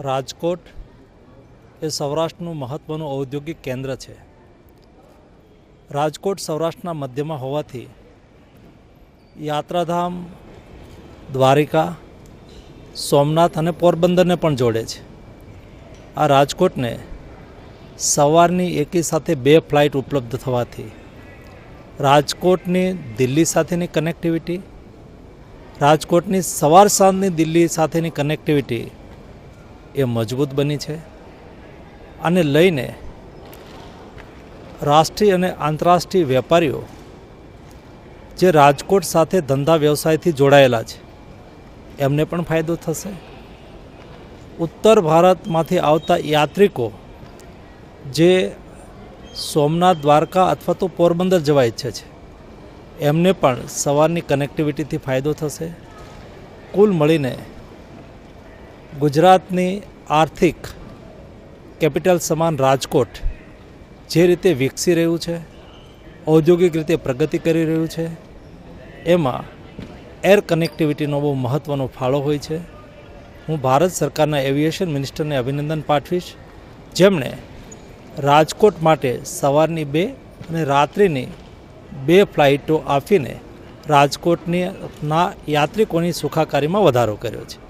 રાજકોટ એ સૌરાષ્ટ્રનું મહત્ત્વનું ઔદ્યોગિક કેન્દ્ર છે. રાજકોટ સૌરાષ્ટ્રના મધ્યમાં હોવાથી યાત્રાધામ, દ્વારિકા, સોમનાથ અને પોરબંદરને પણ જોડે છે. આ રાજકોટને સવારની એકી સાથે બે ફ્લાઇટ ઉપલબ્ધ થવાથી રાજકોટની દિલ્હી સાથેની કનેક્ટિવિટી, રાજકોટની સવાર સાંજની દિલ્હી સાથેની કનેક્ટિવિટી એ મજબૂત બની છે આને લઈને રાષ્ટ્રીય અને આંતરરાષ્ટ્રીય વેપારીઓ જે રાજકોટ સાથે ધંધા વ્યવસાયથી જોડાયેલા છે, એમને પણ ફાયદો થશે. ઉત્તર ભારતમાંથી આવતા યાત્રિકો જે સોમનાથ, દ્વારકા અથવા તો પોરબંદર જવા ઈચ્છે છે, એમને પણ સવારની કનેક્ટિવિટીથી ફાયદો થશે. કુલ મળીને ગુજરાતની આર્થિક કેપિટલ સમાન રાજકોટ જે રીતે વિકસી રહ્યું છે, ઔદ્યોગિક રીતે પ્રગતિ કરી રહ્યું છે, એમાં એર કનેક્ટિવિટીનો બહુ મહત્ત્વનો ફાળો હોય છે. હું ભારત સરકારના એવિએશન મિનિસ્ટરને અભિનંદન પાઠવીશ, જેમણે રાજકોટ માટે સવારની બે અને રાત્રિની બે ફ્લાઇટો આપીને રાજકોટની ના યાત્રિકોની સુખાકારીમાં વધારો કર્યો છે.